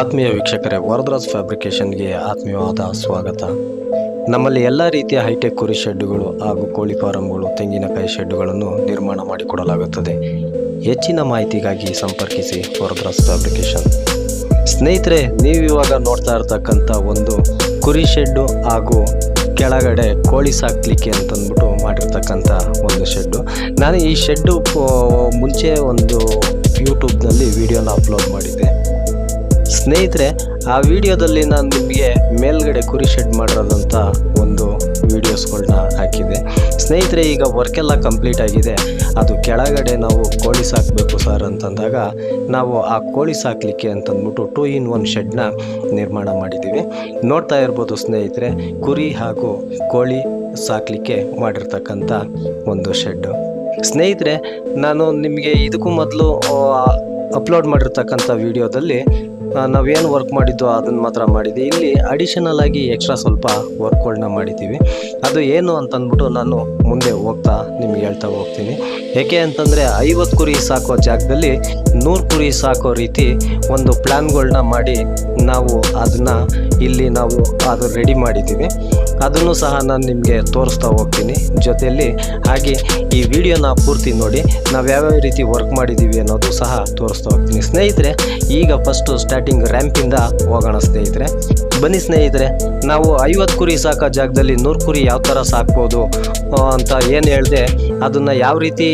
ಆತ್ಮೀಯ ವೀಕ್ಷಕರೇ, ವರದರಾಜ್ ಫ್ಯಾಬ್ರಿಕೇಶನ್ಗೆ ಆತ್ಮೀಯವಾದ ಸ್ವಾಗತ. ನಮ್ಮಲ್ಲಿ ಎಲ್ಲ ರೀತಿಯ ಹೈಟೆಕ್ ಕುರಿ ಶೆಡ್ಡುಗಳು ಹಾಗೂ ಕೋಳಿ ಫಾರಂಗಳು, ತೆಂಗಿನಕಾಯಿ ಶೆಡ್ಡುಗಳನ್ನು ನಿರ್ಮಾಣ ಮಾಡಿಕೊಡಲಾಗುತ್ತದೆ. ಹೆಚ್ಚಿನ ಮಾಹಿತಿಗಾಗಿ ಸಂಪರ್ಕಿಸಿ ವರದರಾಜ್ ಫ್ಯಾಬ್ರಿಕೇಶನ್ ಸ್ನೇಹಿತರೆ ನೀವು ಇವಾಗ ನೋಡ್ತಾ ಇರ್ತಕ್ಕಂಥ ಒಂದು ಕುರಿ ಶೆಡ್ಡು ಹಾಗೂ ಕೆಳಗಡೆ ಕೋಳಿ ಸಾಕ್ಲಿಕ್ಕೆ ಅಂತಂದ್ಬಿಟ್ಟು ಮಾಡಿರ್ತಕ್ಕಂಥ ಒಂದು ಶೆಡ್ಡು. ನಾನು ಈ ಶೆಡ್ಡು ಮುಂಚೆ ಒಂದು ಯೂಟ್ಯೂಬ್ನಲ್ಲಿ ವಿಡಿಯೋನ ಅಪ್ಲೋಡ್ ಮಾಡಿದ್ದೆ. ಸ್ನೇಹಿತರೆ, ಆ ವಿಡಿಯೋದಲ್ಲಿ ನಾನು ನಿಮಗೆ ಮೇಲ್ಗಡೆ ಕುರಿ ಶೆಡ್ ಮಾಡಿರೋದಂಥ ಒಂದು ವಿಡಿಯೋಸ್ಗಳನ್ನ ಹಾಕಿದೆ ಸ್ನೇಹಿತರೆ, ಈಗ ವರ್ಕ್ ಎಲ್ಲ ಕಂಪ್ಲೀಟ್ ಆಗಿದೆ. ಅದು ಕೆಳಗಡೆ ನಾವು ಕೋಳಿ ಸಾಕಬೇಕು ಸರ್ ಅಂತಂದಾಗ, ನಾವು ಆ ಕೋಳಿ ಸಾಕಲಿಕ್ಕೆ ಅಂತಂದ್ಬಿಟ್ಟು ಟೂ ಇನ್ ಒನ್ ಶೆಡ್ನ ನಿರ್ಮಾಣ ಮಾಡಿದ್ದೀವಿ. ನೋಡ್ತಾ ಇರ್ಬೋದು ಸ್ನೇಹಿತರೆ, ಕುರಿ ಹಾಗೂ ಕೋಳಿ ಸಾಕಲಿಕ್ಕೆ ಮಾಡಿರ್ತಕ್ಕಂಥ ಒಂದು ಶೆಡ್ಡು ಸ್ನೇಹಿತರೆ, ನಾನು ನಿಮಗೆ ಇದಕ್ಕೂ ಮೊದಲು ಅಪ್ಲೋಡ್ ಮಾಡಿರ್ತಕ್ಕಂಥ ವಿಡಿಯೋದಲ್ಲಿ ನಾವೇನು ವರ್ಕ್ ಮಾಡಿದ್ದು ಅದನ್ನು ಮಾತ್ರ ಮಾಡಿದ್ದೆ ಇಲ್ಲಿ ಅಡಿಷನಲ್ ಆಗಿ ಎಕ್ಸ್ಟ್ರಾ ಸ್ವಲ್ಪ ವರ್ಕ್ಗಳನ್ನ ಮಾಡಿದ್ದೀವಿ. ಅದು ಏನು ಅಂತಂದ್ಬಿಟ್ಟು ನಾನು ಮುಂದೆ ಹೋಗ್ತಾ ನಿಮ್ಗೆ ಹೇಳ್ತಾ ಹೋಗ್ತೀನಿ. ಏಕೆ ಅಂತಂದರೆ ಐವತ್ತು ಕುರಿ ಸಾಕೋ ಜಾಗದಲ್ಲಿ ನೂರು ಕುರಿ ಸಾಕೋ ರೀತಿ ಒಂದು ಪ್ಲ್ಯಾನ್ಗಳನ್ನ ಮಾಡಿ ನಾವು ಅದನ್ನು ಇಲ್ಲಿ ನಾವು ಅದು ರೆಡಿ ಮಾಡಿದ್ದೀವಿ. ಅದನ್ನು ಸಹ ನಾನು ನಿಮಗೆ ತೋರಿಸ್ತಾ ಹೋಗ್ತೀನಿ. ಜೊತೆಯಲ್ಲಿ ಹಾಗೆ ಈ ವಿಡಿಯೋನ ಪೂರ್ತಿ ನೋಡಿ, ನಾವು ಯಾವ್ಯಾವ ರೀತಿ ವರ್ಕ್ ಮಾಡಿದ್ದೀವಿ ಅನ್ನೋದು ಸಹ ತೋರಿಸ್ತಾ ಹೋಗ್ತೀನಿ. ಸ್ನೇಹಿತರೆ, ಈಗ ಫಸ್ಟು ಸ್ಟಾರ್ಟಿಂಗ್ ರ್ಯಾಂಪಿಂದ ಹೋಗೋಣ ಸ್ನೇಹಿತರೆ. ಬನ್ನಿ ಸ್ನೇಹಿತರೆ, ನಾವು ಐವತ್ತು ಕುರಿ ಸಾಕೋ ಜಾಗದಲ್ಲಿ ನೂರು ಕುರಿ ಯಾವ ಥರ ಸಾಕ್ಬೋದು ಅಂತ ಏನು ಹೇಳಿದೆ, ಅದನ್ನು ಯಾವ ರೀತಿ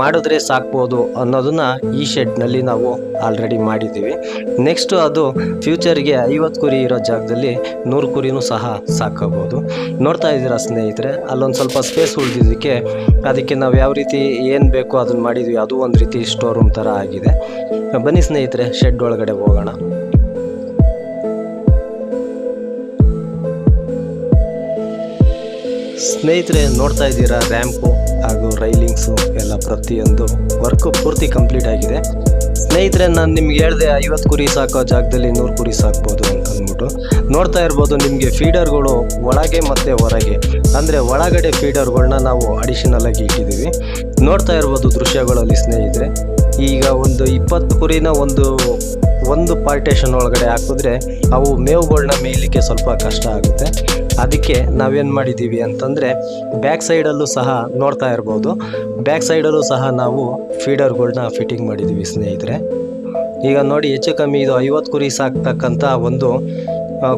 ಮಾಡಿದ್ರೆ ಸಾಕ್ಬೋದು ಅನ್ನೋದನ್ನು ಈ ಶೆಡ್ನಲ್ಲಿ ನಾವು ಆಲ್ರೆಡಿ ಮಾಡಿದ್ದೀವಿ. ನೆಕ್ಸ್ಟು ಅದು ಫ್ಯೂಚರ್ಗೆ ಐವತ್ತು ಕುರಿ ಇರೋ ಜಾಗದಲ್ಲಿ ನೂರು ಕುರಿನೂ ಸಹ ಸಾಕೋಬೋದು ನೋಡ್ತಾ ಇದ್ದೀರಾ ಸ್ನೇಹಿತರೆ, ಅಲ್ಲೊಂದು ಸ್ವಲ್ಪ ಸ್ಪೇಸ್ ಉಳಿದಿದ್ದಕ್ಕೆ ಅದಕ್ಕೆ ನಾವು ಯಾವ ರೀತಿ ಏನು ಬೇಕೋ ಅದನ್ನು ಮಾಡಿದ್ವಿ, ಅದು ಒಂದು ರೀತಿ ಸ್ಟೋರ್ ರೂಮ್ ಥರ ಆಗಿದೆ. ಬನ್ನಿ ಸ್ನೇಹಿತರೆ ಶೆಡ್ ಒಳಗಡೆ ಹೋಗೋಣ. ಸ್ನೇಹಿತರೆ, ನೋಡ್ತಾ ಇದ್ದೀರಾ ರ್ಯಾಂಪು ಹಾಗೂ ರೈಲಿಂಗ್ಸು ಎಲ್ಲ ಪ್ರತಿಯೊಂದು ವರ್ಕು ಪೂರ್ತಿ ಕಂಪ್ಲೀಟ್ ಆಗಿದೆ. ಸ್ನೇಹಿತರೆ, ನಾನು ನಿಮ್ಗೆ ಹೇಳಿದೆ ಐವತ್ತು ಕುರಿ ಸಾಕೋ ಜಾಗದಲ್ಲಿ ನೂರು ಕುರಿ ಸಾಕ್ಬೋದು ಅಂತ ಅಂದ್ಬಿಟ್ಟು. ನೋಡ್ತಾ ಇರ್ಬೋದು ನಿಮಗೆ ಫೀಡರ್ಗಳು ಒಳಗೆ ಮತ್ತು ಹೊರಗೆ. ಅಂದರೆ ಒಳಗಡೆ ಫೀಡರ್ಗಳನ್ನ ನಾವು ಅಡಿಷನಲ್ ಆಗಿ ಇಟ್ಟಿದ್ದೀವಿ. ನೋಡ್ತಾ ಇರ್ಬೋದು ದೃಶ್ಯಗಳಲ್ಲಿ ಸ್ನೇಹಿತರೆ, ಈಗ ಒಂದು ಇಪ್ಪತ್ತು ಕುರಿನ ಒಂದು ಒಂದು ಪಾರ್ಟೇಷನ್ ಒಳಗಡೆ ಹಾಕಿದ್ರೆ ಅವು ಮೇವುಗಳನ್ನ ಮೇಯಲಿಕ್ಕೆ ಸ್ವಲ್ಪ ಕಷ್ಟ ಆಗುತ್ತೆ. ಅದಕ್ಕೆ ನಾವೇನು ಮಾಡಿದ್ದೀವಿ ಅಂತಂದರೆ ಬ್ಯಾಕ್ ಸೈಡಲ್ಲೂ ಸಹ ನೋಡ್ತಾ ಇರ್ಬೋದು. ಬ್ಯಾಕ್ ಸೈಡಲ್ಲೂ ಸಹ ನಾವು ಫೀಡರ್ಗಳನ್ನ ಫಿಟ್ಟಿಂಗ್ ಮಾಡಿದ್ದೀವಿ ಸ್ನೇಹಿತರೆ. ಈಗ ನೋಡಿ ಹೆಚ್ಚು ಕಮ್ಮಿ ಇದು ಐವತ್ತು ಕುರಿ ಸಾಕ್ತಕ್ಕಂಥ ಒಂದು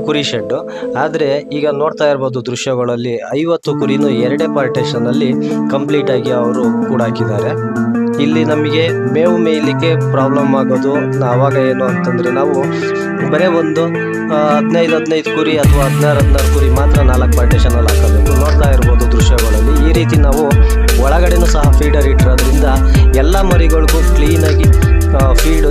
ಕುರಿ ಶೆಡ್ಡು ಆದರೆ ಈಗ ನೋಡ್ತಾ ಇರ್ಬೋದು ದೃಶ್ಯಗಳಲ್ಲಿ ಐವತ್ತು ಕುರಿನೂ ಎರಡೇ ಪಾರ್ಟೇಷನಲ್ಲಿ ಕಂಪ್ಲೀಟಾಗಿ ಅವರು ಕೂಡಾಕಿದ್ದಾರೆ. ಇಲ್ಲಿ ನಮಗೆ ಮೇವು ಮೇಯಲಿಕ್ಕೆ ಪ್ರಾಬ್ಲಮ್ ಆಗೋದು ಆವಾಗ ಏನು ಅಂತಂದರೆ ನಾವು ಬರೀ ಒಂದು ಹದಿನೈದು ಹದಿನೈದು ಕುರಿ ಅಥವಾ ಹದಿನಾರು ಹದಿನಾರು ಕುರಿ ಮಾತ್ರ ನಾಲ್ಕು ಪಾರ್ಟೇಷನಲ್ಲಿ ಹಾಕಬೇಕು. ನೋಡ್ತಾ ಇರ್ಬೋದು ದೃಶ್ಯಗಳಲ್ಲಿ. ಈ ರೀತಿ ನಾವು ಒಳಗಡೆನೂ ಸಹ ಫೀಡರ್ ಇಟ್ಟಿರೋದ್ರಿಂದ ಎಲ್ಲ ಮರಿಗಳಿಗೂ ಕ್ಲೀನಾಗಿ ಫೀಡು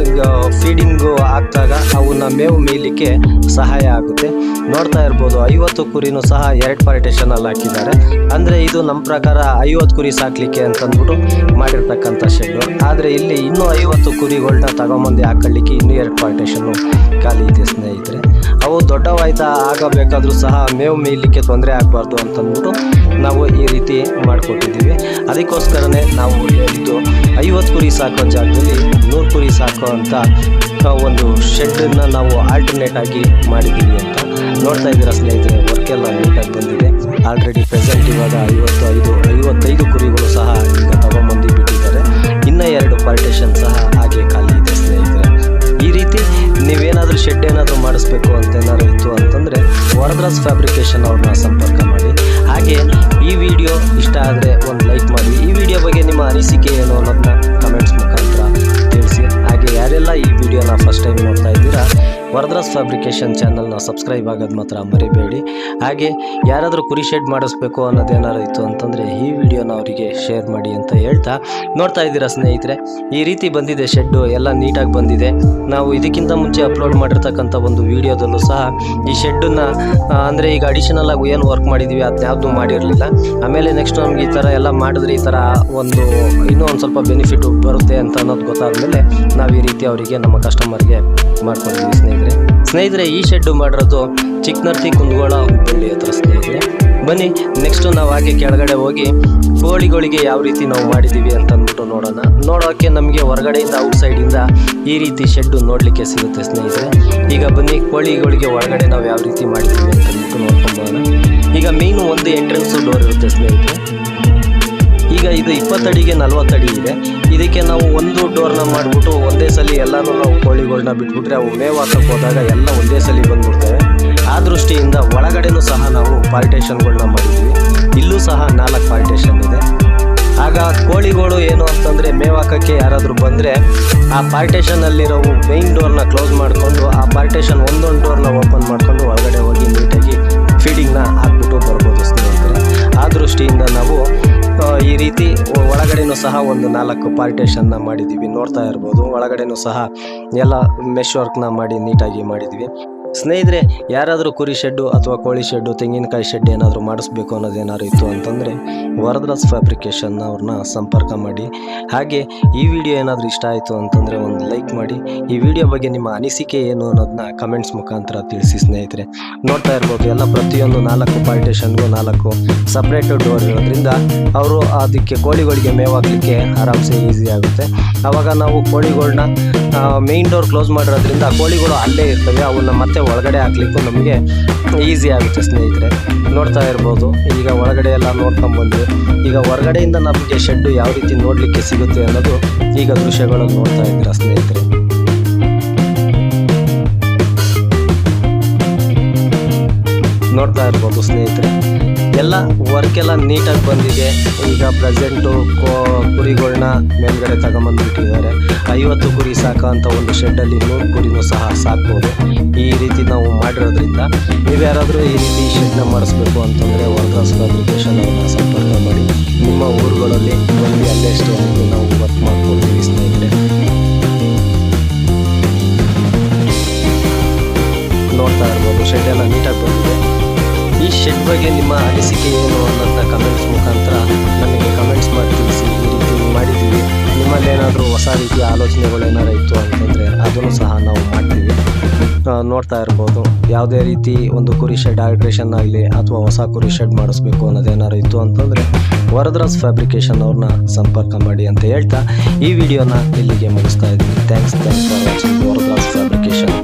ಹಾಕಿದಾಗ ಅವನ್ನ ಮೇವು ಮೇಯಲಿಕ್ಕೆ ಸಹಾಯ ಆಗುತ್ತೆ. ನೋಡ್ತಾ ಇರ್ಬೋದು, ಐವತ್ತು ಕುರಿನೂ ಸಹ ಎರಡು ಪಾರಿಟೇಷನಲ್ಲಿ ಹಾಕಿದ್ದಾರೆ. ಅಂದರೆ ಇದು ನಮ್ಮ ಪ್ರಕಾರ ಐವತ್ತು ಕುರಿ ಸಾಕಲಿಕ್ಕೆ ಅಂತಂದ್ಬಿಟ್ಟು ಮಾಡಿರ್ತಕ್ಕಂಥ ಶೆಡ್ಡು. ಆದರೆ ಇಲ್ಲಿ ಇನ್ನೂ ಐವತ್ತು ಕುರಿಗಳನ್ನ ತಗೊಂಬಂದು ಹಾಕೊಳ್ಳಿಕ್ಕೆ ಇನ್ನೂ ಎರಡು ಪಾರ್ಟೇಷನ್ನು ಖಾಲಿ ಇದೆ ಸ್ನೇಹಿತರೆ. ಅವು ದೊಡ್ಡವಾಯ್ತಾ ಆಗಬೇಕಾದ್ರೂ ಸಹ ಮೇವು ಮೇಯಲಿಕ್ಕೆ ತೊಂದರೆ ಆಗಬಾರ್ದು ಅಂತಂದ್ಬಿಟ್ಟು ನಾವು ಈ ರೀತಿ ಮಾಡಿಕೊಟ್ಟಿದ್ದೀವಿ. ಅದಕ್ಕೋಸ್ಕರನೇ ನಾವು ಹೇಳಿದ್ದು, ಐವತ್ತು ಕುರಿ ಸಾಕೋ ಜಾಗದಲ್ಲಿ ನೂರು ಕುರಿ ಸಾಕೋ ಅಂತ ಒಂದು ಶೆಡ್ಡನ್ನು ನಾವು ಆಲ್ಟರ್ನೇಟ್ ಆಗಿ ಮಾಡಿದ್ದೀವಿ ಅಂತ ನೋಡ್ತಾ ಇದ್ದೀರಾ ಸ್ನೇಹಿತರೆ ವರ್ಕೆಲ್ಲ ನೀಟಾಗಿ ಬಂದಿದೆ. ಆಲ್ರೆಡಿ ಪ್ರೆಸೆಂಟ್ ಇವಾಗ ಐವತ್ತು ಐದು, ಐವತ್ತೈದು ಕುರಿಗಳು ಸಹ ಈಗ ತಗೊಂಬಂದು ಬಿಟ್ಟಿದ್ದಾರೆ. ಇನ್ನೂ ಎರಡು ಪಾರ್ಟೇಷನ್ ಸಹ ಹಾಗೆ ವಿಡಿಯೋನ ಫಸ್ಟ್ ಟೈಮ್ ನೋಡ್ತಾ ಇದ್ದೀರಾ ವರದರಾಜ್ ಫ್ಯಾಬ್ರಿಕೇಶನ್ ಚಾನಲ್ನ ಸಬ್ಸ್ಕ್ರೈಬ್ ಆಗೋದು ಮಾತ್ರ ಮರಿಬೇಡಿ. ಹಾಗೆ ಯಾರಾದರೂ ಕುರಿ ಶೆಡ್ ಮಾಡಿಸ್ಬೇಕು ಅನ್ನೋದೇನಾರು ಇತ್ತು ಅಂತಂದರೆ ಈ ವಿಡಿಯೋನ ಅವರಿಗೆ ಶೇರ್ ಮಾಡಿ ಅಂತ ಹೇಳ್ತಾ ನೋಡ್ತಾ ಇದ್ದೀರಾ ಸ್ನೇಹಿತರೆ. ಈ ರೀತಿ ಬಂದಿದೆ ಶೆಡ್ಡು ಎಲ್ಲ ನೀಟಾಗಿ ಬಂದಿದೆ. ನಾವು ಇದಕ್ಕಿಂತ ಮುಂಚೆ ಅಪ್ಲೋಡ್ ಮಾಡಿರ್ತಕ್ಕಂಥ ಒಂದು ವಿಡಿಯೋದಲ್ಲೂ ಸಹ ಈ ಶೆಡ್ಡನ್ನು ಅಂದರೆ ಈಗ ಅಡಿಷನಲ್ ಆಗಿ ಏನು ವರ್ಕ್ ಮಾಡಿದ್ದೀವಿ ಅದನ್ನ ಯಾವುದು ಮಾಡಿರಲಿಲ್ಲ. ಆಮೇಲೆ ನೆಕ್ಸ್ಟ್ ನಮ್ಗೆ ಈ ಥರ ಎಲ್ಲ ಮಾಡಿದ್ರೆ ಈ ಥರ ಒಂದು, ಇನ್ನೂ ಒಂದು ಸ್ವಲ್ಪ ಬೆನಿಫಿಟ್ ಬರುತ್ತೆ ಅಂತ ಅನ್ನೋದು ಗೊತ್ತಾದ ಮೇಲೆ ನಾವು ಈ ರೀತಿ ಅವರಿಗೆ ನಮ್ಮ ಕಸ್ಟಮರ್ಗೆ ಮಾಡ್ಕೊಂಡಿದ್ದೀವಿ ಸ್ನೇಹಿತರೆ. ಸ್ನೇಹಿತರೆ, ಈ ಶೆಡ್ಡು ಮಾಡಿರೋದು ಚಿಕ್ಕನರ್ತಿ ಕುಂದಗೋಳ ಹುಬ್ಬಳ್ಳಿ ಹತ್ರ ಸ್ನೇಹಿತರೆ ಬನ್ನಿ ನೆಕ್ಸ್ಟು ನಾವು ಹಾಗೆ ಕೆಳಗಡೆ ಹೋಗಿ ಕೋಳಿಗಳಿಗೆ ಯಾವ ರೀತಿ ನಾವು ಮಾಡಿದ್ದೀವಿ ಅಂತ ಅಂದ್ಬಿಟ್ಟು ನೋಡೋಣ. ನೋಡೋಕ್ಕೆ ನಮಗೆ ಹೊರಗಡೆಯಿಂದ ಔಟ್ ಸೈಡಿಂದ ಈ ರೀತಿ ಶೆಡ್ಡು ನೋಡಲಿಕ್ಕೆ ಸಿಗುತ್ತೆ ಸ್ನೇಹಿತರೆ. ಈಗ ಬನ್ನಿ, ಕೋಳಿಗಳಿಗೆ ಒಳಗಡೆ ನಾವು ಯಾವ ರೀತಿ ಮಾಡಿದ್ದೀವಿ ಅಂತ ಅಂದ್ಬಿಟ್ಟು ನೋಡ್ಕೊಂಬೋಣ ಈಗ ಮೇಯ್ನು ಒಂದು ಎಂಟ್ರೆನ್ಸು ಡೋರ್ ಇರುತ್ತೆ ಸ್ನೇಹಿತರೆ. ಈಗ ಇದು ಇಪ್ಪತ್ತಡಿಗೆ ನಲ್ವತ್ತಡಿ ಇದೆ. ಇದಕ್ಕೆ ನಾವು ಒಂದು ಡೋರ್ನ ಮಾಡಿಬಿಟ್ಟು ಒಂದೇ ಸಲ ಎಲ್ಲಾನು ನಾವು ಕೋಳಿಗಳನ್ನ ಬಿಟ್ಬಿಟ್ರೆ ಅವು ಮೇವು ಹಾಕಕ್ಕೆ ಹೋದಾಗ ಎಲ್ಲ ಒಂದೇ ಸಲ ಬಂದ್ಬಿಡ್ತವೆ. ಆ ದೃಷ್ಟಿಯಿಂದ ಒಳಗಡೆನೂ ಸಹ ನಾವು ಪಾರ್ಟೇಷನ್ಗಳನ್ನ ಮಾಡಿದ್ವಿ. ಇಲ್ಲೂ ಸಹ ನಾಲ್ಕು ಪಾರ್ಟೇಷನ್ ಇದೆ. ಆಗ ಕೋಳಿಗಳು ಏನು ಅಂತಂದರೆ ಮೇವಾಕಕ್ಕೆ ಯಾರಾದರೂ ಬಂದರೆ ಆ ಪಾರ್ಟೇಷನಲ್ಲಿರೋ ಮೈನ್ ಡೋರ್ನ ಕ್ಲೋಸ್ ಮಾಡಿಕೊಂಡು ಆ ಪಾರ್ಟೇಷನ್ ಒಂದೊಂದು ಡೋರ್ನ ಓಪನ್ ಮಾಡಿಕೊಂಡು ಒಳಗಡೆ ಹೋಗಿ ನೀಟಾಗಿ ಫೀಡಿಂಗ್ನ ಹಾಕ್ಬಿಟ್ಟು ಬರ್ಬೋದು ಸ್ನೇಹಿತರೆ. ಆ ದೃಷ್ಟಿಯಿಂದ ನಾವು ಈ ರೀತಿ ಒಳಗಡೆನೂ ಸಹ ಒಂದು ನಾಲ್ಕು ಪಾರ್ಟೇಷನ್ನ ಮಾಡಿದ್ದೀವಿ ನೋಡ್ತಾ ಇರ್ಬೋದು. ಒಳಗಡೆನೂ ಸಹ ಎಲ್ಲ ಮೆಶ್ ವರ್ಕ್ನ ಮಾಡಿ ನೀಟಾಗಿ ಮಾಡಿದ್ವಿ. ಸ್ನೇಹಿತರೆ, ಯಾರಾದರೂ ಕುರಿ ಶೆಡ್ಡು ಅಥವಾ ಕೋಳಿ ಶೆಡ್ಡು, ತೆಂಗಿನಕಾಯಿ ಶೆಡ್ ಏನಾದರೂ ಮಾಡಿಸ್ಬೇಕು ಅನ್ನೋದು ಏನಾದ್ರು ಇತ್ತು ಅಂತಂದರೆ ವರದ್ರಾಸ್ ಫ್ಯಾಬ್ರಿಕೇಶನ್ ಅವ್ರನ್ನ ಸಂಪರ್ಕ ಮಾಡಿ. ಹಾಗೆ ಈ ವಿಡಿಯೋ ಏನಾದರೂ ಇಷ್ಟ ಆಯಿತು ಅಂತಂದರೆ ಒಂದು ಲೈಕ್ ಮಾಡಿ. ಈ ವಿಡಿಯೋ ಬಗ್ಗೆ ನಿಮ್ಮ ಅನಿಸಿಕೆ ಏನು ಅನ್ನೋದನ್ನ ಕಮೆಂಟ್ಸ್ ಮುಖಾಂತರ ತಿಳಿಸಿ ಸ್ನೇಹಿತರೆ. ನೋಡ್ತಾ ಇರ್ಬೋದು, ಎಲ್ಲ ಪ್ರತಿಯೊಂದು ನಾಲ್ಕು ಪಾರ್ಟೇಷನ್ಗೂ ನಾಲ್ಕು ಸಪ್ರೇಟ್ ಡೋರ್ ಇರೋದ್ರಿಂದ ಅವರು ಅದಕ್ಕೆ ಕೋಳಿಗಳಿಗೆ ಮೇವಾಗಲಿಕ್ಕೆ ಆರಾಮ್ಸೆ ಈಸಿ ಆಗುತ್ತೆ. ಆವಾಗ ನಾವು ಕೋಳಿಗಳನ್ನ ಮೇನ್ ಡೋರ್ ಕ್ಲೋಸ್ ಮಾಡಿರೋದ್ರಿಂದ ಕೋಳಿಗಳು ಅಲ್ಲೇ ಇರ್ತವೆ. ಅವನ್ನ ಮತ್ತೆ ಒಳಗಡೆ ಹಾಕ್ಲಿಕ್ಕೂ ನಮಗೆ ಈಸಿ ಆಗುತ್ತೆ ಸ್ನೇಹಿತರೆ. ನೋಡ್ತಾ ಇರ್ಬೋದು. ಈಗ ಒಳಗಡೆ ಎಲ್ಲ ನೋಡ್ಕೊಂಡ್ ಬಂದ್ವಿ. ಈಗ ಹೊರಗಡೆಯಿಂದ ನಮಗೆ ಶೆಡ್ಡು ಯಾವ ರೀತಿ ನೋಡಲಿಕ್ಕೆ ಸಿಗುತ್ತೆ ಅನ್ನೋದು ಈಗ ದೃಶ್ಯಗಳನ್ನು ನೋಡ್ತಾ ಇದ್ದೀರಾ ಸ್ನೇಹಿತರೆ. ನೋಡ್ತಾ ಇರ್ಬೋದು ಸ್ನೇಹಿತರೆ. ಎಲ್ಲ ವರ್ಕ್ ಎಲ್ಲ ನೀಟಾಗಿ ಬಂದಿದೆ. ಈಗ ಪ್ರೆಸೆಂಟು ಕುರಿಗಳನ್ನ ಮೇಲ್ಗಡೆ ತಗೊಂಬಂದ್ಬಿಟ್ಟಿದ್ದಾರೆ. ಐವತ್ತು ಕುರಿ ಸಾಕುವಂಥ ಒಂದು ಶೆಡ್ಡಲ್ಲಿ ನೂರು ಕುರಿನೂ ಸಹ ಸಾಕ್ಬೋದು. ಈ ರೀತಿ ನಾವು ಮಾಡಿರೋದ್ರಿಂದ ನೀವು ಯಾರಾದರೂ ಈ ರೀತಿ ಶೆಡ್ನ ಮಾಡಿಸ್ಬೇಕು ಅಂತಂದರೆ ವರ್ಕರ್ಸ್ ಅವ್ರನ್ನ ಸಂಪರ್ಕ ಮಾಡಿ. ನಿಮ್ಮ ಊರುಗಳಲ್ಲಿ ಬಂದು ಅಲ್ಲೇ ಸ್ಟೋರಿಗೆ ನಾವು ವರ್ಕ್ ಮಾಡ್ಕೊಡ್ತೀವಿ ಸ್ನೇಹಿತರೆ ನೋಡ್ತಾ ಇರ್ಬೋದು ಶೆಡ್ ಎಲ್ಲ ನೀಟಾಗಿ ಬಂದಿದೆ. ಈ ಶೆಡ್ ಬಗ್ಗೆ ನಿಮ್ಮ ಅನಿಸಿಕೆ ಏನು ಅನ್ನೋದನ್ನ ಕಮೆಂಟ್ಸ್ ಮುಖಾಂತರ ನನಗೆ ಕಮೆಂಟ್ಸ್ ಏನಾದರೂ ಹೊಸ ರೀತಿಯ ಆಲೋಚನೆಗಳು ಇತ್ತು ಅಂತಂದರೆ ಅದನ್ನು ಸಹ ನಾವು ಮಾಡ್ತೀವಿ. ನೋಡ್ತಾ ಇರ್ಬೋದು. ಯಾವುದೇ ರೀತಿ ಒಂದು ಕುರಿ ಶೆಡ್ ಆಲ್ಟ್ರೇಷನ್ ಆಗಲಿ ಅಥವಾ ಹೊಸ ಕುರಿ ಶೆಡ್ ಮಾಡಿಸ್ಬೇಕು ಅನ್ನೋದೇನಾರು ಇತ್ತು ಅಂತಂದರೆ ವರದ್ರಾಸ್ ಫ್ಯಾಬ್ರಿಕೇಶನ್ ಅವ್ರನ್ನ ಸಂಪರ್ಕ ಮಾಡಿ ಅಂತ ಹೇಳ್ತಾ ಈ ವಿಡಿಯೋನ ಇಲ್ಲಿಗೆ ಮುಗಿಸ್ತಾ ಇದ್ದೀನಿ. Thanks thanks for watching ವರದ್ರಾಸ್ fabrication